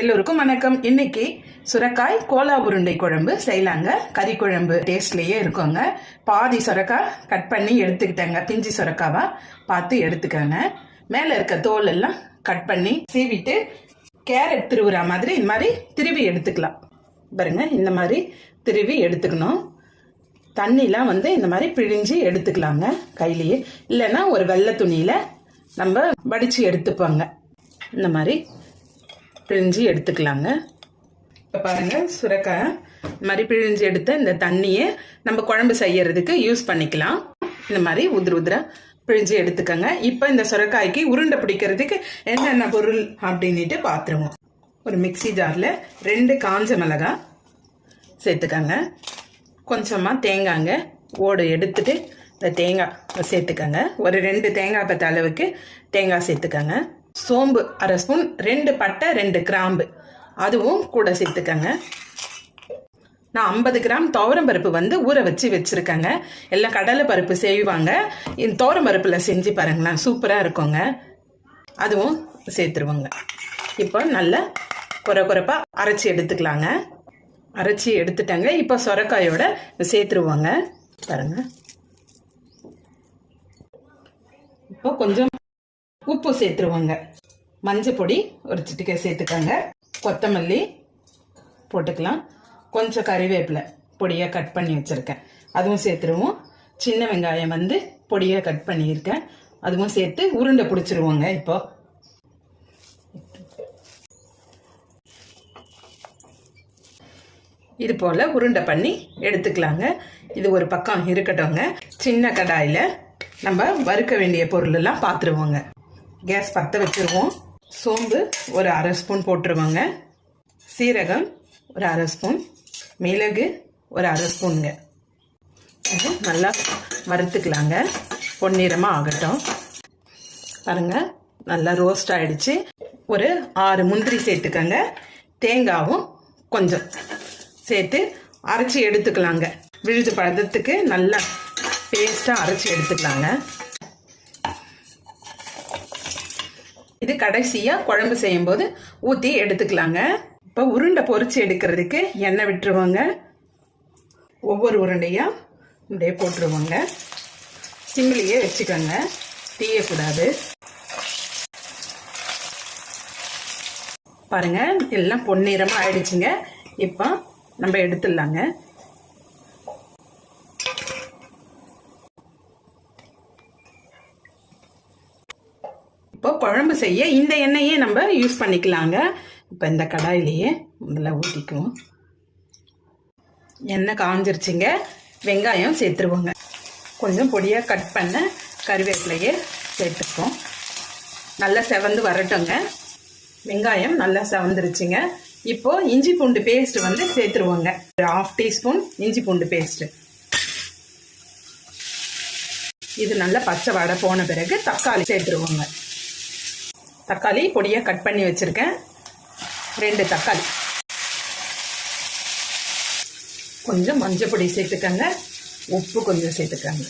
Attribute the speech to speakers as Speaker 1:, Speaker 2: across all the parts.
Speaker 1: எல்லோருக்கும் வணக்கம். இன்னைக்கு சுரக்காய் கோலா உருண்டை குழம்பு செய்யலாங்க. கறி குழம்பு டேஸ்ட்லேயே இருக்குங்க. பாதி சுரக்காய் கட் பண்ணி எடுத்துக்கிட்டேங்க. பிஞ்சி சுரக்காவா பார்த்து எடுத்துக்கோங்க. மேலே இருக்க தோல் எல்லாம் கட் பண்ணி சீவிட்டு கேரட் திருவுற மாதிரி இந்த மாதிரி திருவி எடுத்துக்கலாம். பாருங்க இந்த மாதிரி திருவி எடுத்துக்கணும். தண்ணிலாம் வந்து இந்த மாதிரி பிழிஞ்சு எடுத்துக்கலாங்க கையிலேயே. இல்லைன்னா ஒரு வெள்ளை துணியில் நம்ம வடித்து எடுத்துப்பாங்க. இந்த மாதிரி பிழிஞ்சு எடுத்துக்கலாங்க. இப்போ பாருங்க சுரக்காய் இந்த மாதிரி பிழிஞ்சு எடுத்த இந்த தண்ணியை நம்ம குழம்பு செய்யறதுக்கு யூஸ் பண்ணிக்கலாம். இந்த மாதிரி உதிர உதிரா பிழிஞ்சு எடுத்துக்கோங்க. இப்போ இந்த சுரக்காய்க்கு உருண்டை பிடிக்கிறதுக்கு என்னென்ன பொருள் அப்படின்ட்டு பார்த்துருவோம் ஒரு மிக்ஸி ஜாரில் ரெண்டு காஞ்ச மிளகா சேர்த்துக்கோங்க. கொஞ்சமாக தேங்காங்க ஓடு எடுத்துட்டு இந்த தேங்காய் சேர்த்துக்கோங்க. ஒரு ரெண்டு தேங்காய் பத்த அளவுக்கு தேங்காய் சேர்த்துக்கோங்க. சோம்பு அரை ஸ்பூன் ரெண்டு பட்டை ரெண்டு கிராம்பு. அதுவும் கூட சேர்த்துக்கங்க. நான் ஐம்பது கிராம் துவரம் பருப்பு வந்து ஊற வச்சு வச்சுருக்கேங்க. எல்லாம் கடலை பருப்பு செய்வாங்க. இந்த துவரம் பருப்பில் செஞ்சு பாருங்களேன் சூப்பராக இருக்குங்க. அதுவும் சேர்த்துருவோங்க. இப்போ நல்லா குறை குறைப்பாக அரைச்சி எடுத்துக்கலாங்க. அரைச்சி எடுத்துட்டாங்க. இப்போ சொரக்காயோட சேர்த்துருவோங்க. பாருங்க. இப்போ கொஞ்சம் உப்பு சேர்த்துருவாங்க. மஞ்சள் பொடி ஒரு சிட்டிக்கை சேர்த்துக்கோங்க. கொத்தமல்லி போட்டுக்கலாம். கொஞ்சம் கறிவேப்பிலை பொடியாக கட் பண்ணி வச்சுருக்கேன். அதுவும் சேர்த்துருவோம். சின்ன வெங்காயம் வந்து பொடியாக கட் பண்ணியிருக்கேன். அதுவும் சேர்த்து உருண்டை பிடிச்சிருவோங்க இப்போ. இது போல் உருண்டை பண்ணி எடுத்துக்கலாங்க. இது ஒரு பக்கம் இருக்கட்டும்ங்க. சின்ன கடாயில் நம்ம வறுக்க வேண்டிய பொருளெல்லாம் பார்த்துருவோங்க கேஸ் பற்ற வச்சுருவோம். சோம்பு ஒரு அரை ஸ்பூன் போட்டுருவோங்க. சீரகம் ஒரு அரை ஸ்பூன். மிளகு ஒரு அரை ஸ்பூனுங்க. இது நல்லா வறுத்துக்கலாங்க பொன்னிறமாக ஆகட்டும். பாருங்க நல்லா ரோஸ்ட் ஆகிடுச்சு ஒரு ஆறு முந்திரி சேர்த்துக்கங்க. தேங்காவும் கொஞ்சம் சேர்த்து அரைச்சி எடுத்துக்கலாங்க. விழுது பழத்துக்கு நல்லா பேஸ்ட்டாக அரைச்சி எடுத்துக்கலாங்க. இது கடைசியாக குழம்பு செய்யும்போது ஊற்றி எடுத்துக்கலாங்க. இப்போ உருண்டை பொரிச்சு எடுக்கிறதுக்கு எண்ணெய் விட்டுருவாங்க. ஒவ்வொரு உருண்டையாக இப்படியே போட்டுருவாங்க. சிம்மிலேயே வச்சுக்கோங்க. தீயக்கூடாது. பாருங்க எல்லாம் பொன்னிறமாக ஆயிடுச்சுங்க. இப்போ நம்ம எடுத்துடலாங்க. செய்ய இந்த எண்ணெயே நம்ம யூஸ் பண்ணிக்கலாங்க. இப்போ இந்த கடாயிலேயே முதல்ல ஊற்றிக்குவோம் எண்ணெய் காஞ்சிருச்சுங்க. வெங்காயம் சேர்த்துருவோங்க. கொஞ்சம் பொடியாக கட் பண்ண கருவேப்பிலையே சேர்த்துப்போம். நல்லா செவந்து வரட்டுங்க. வெங்காயம் நல்லா செவந்துருச்சுங்க. இப்போ இஞ்சி பூண்டு பேஸ்ட் வந்து சேர்த்துருவோங்க. ஒரு ஆஃப் டீஸ்பூன் இஞ்சி பூண்டு பேஸ்ட் இது நல்லா பச்சை வடை போன பிறகு தக்காளி சேர்த்துருவோங்க. தக்காளி பொடியாக கட் பண்ணி வச்சுருக்கேன். ரெண்டு தக்காளி. கொஞ்சம் மஞ்சள் பொடி சேர்த்துக்கங்க. உப்பு கொஞ்சம் சேர்த்துக்கங்க.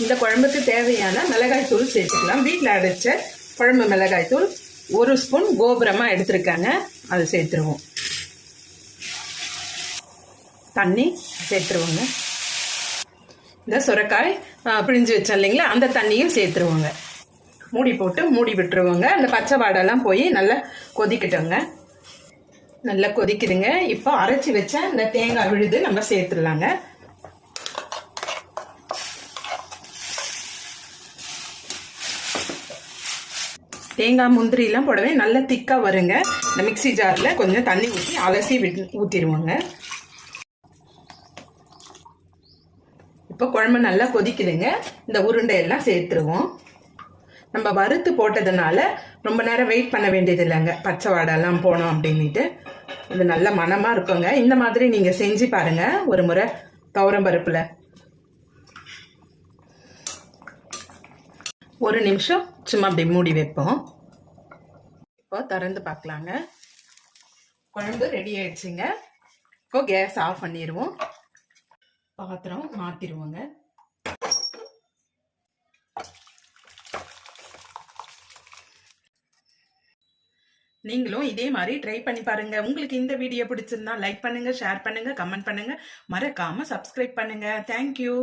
Speaker 1: இந்த குழம்புக்கு தேவையான மிளகாய் தூள் சேர்த்துக்கலாம். வீட்டில் அடைச்ச குழம்பு மிளகாய் தூள் ஒரு ஸ்பூன் கோபுரமாக எடுத்திருக்காங்க. அது சேர்த்துருவோம். தண்ணி சேர்த்துருவோங்க. இந்த சுரக்காய் பிழிஞ்சு வச்சோம் இல்லைங்களா? அந்த தண்ணியும் சேர்த்துருவோங்க. மூடி போட்டு மூடி விட்டுருவோங்க. அந்த பச்சை வாடெல்லாம் போய் நல்லா கொதிக்கட்டுங்க. நல்லா கொதிக்குதுங்க. இப்போ அரைச்சி வச்ச இந்த தேங்காய் விழுது நம்ம சேர்த்துடலாங்க. தேங்காய் முந்திரிலாம் போடவே நல்லா திக்காக வருங்க. இந்த மிக்ஸி ஜாரில் கொஞ்சம் தண்ணி ஊற்றி அலசி விட் ஊற்றிடுவோங்க இப்போ குழம்பு நல்லா கொதிக்குதுங்க. இந்த உருண்டை எல்லாம் சேர்த்துருவோம். நம்ம வறுத்து போட்டதுனால ரொம்ப நேரம் வெயிட் பண்ண வேண்டியது இல்லைங்க பச்சை வாடெல்லாம் போனோம் அப்படின்ட்டு இது நல்ல மனமாக இருக்குங்க. இந்த மாதிரி நீங்கள் செஞ்சு பாருங்கள் ஒரு முறை துவரம் பருப்பில். ஒரு நிமிஷம் சும்மா அப்படி மூடி வைப்போம். இப்போ திறந்து பார்க்கலாங்க. குழம்பு ரெடி ஆயிடுச்சுங்க. இப்போ கேஸ் ஆஃப் பண்ணிடுவோம் பாத்திரம் மாற்றிடுவோங்க நீங்களும் இதே மாதிரி ட்ரை பண்ணி பாருங்க. உங்களுக்கு இந்த வீடியோ பிடிச்சிருந்தா லைக் பண்ணுங்க ஷேர் பண்ணுங்க கமெண்ட் பண்ணுங்க. மறக்காம சப்ஸ்கிரைப் பண்ணுங்க. தேங்க்யூ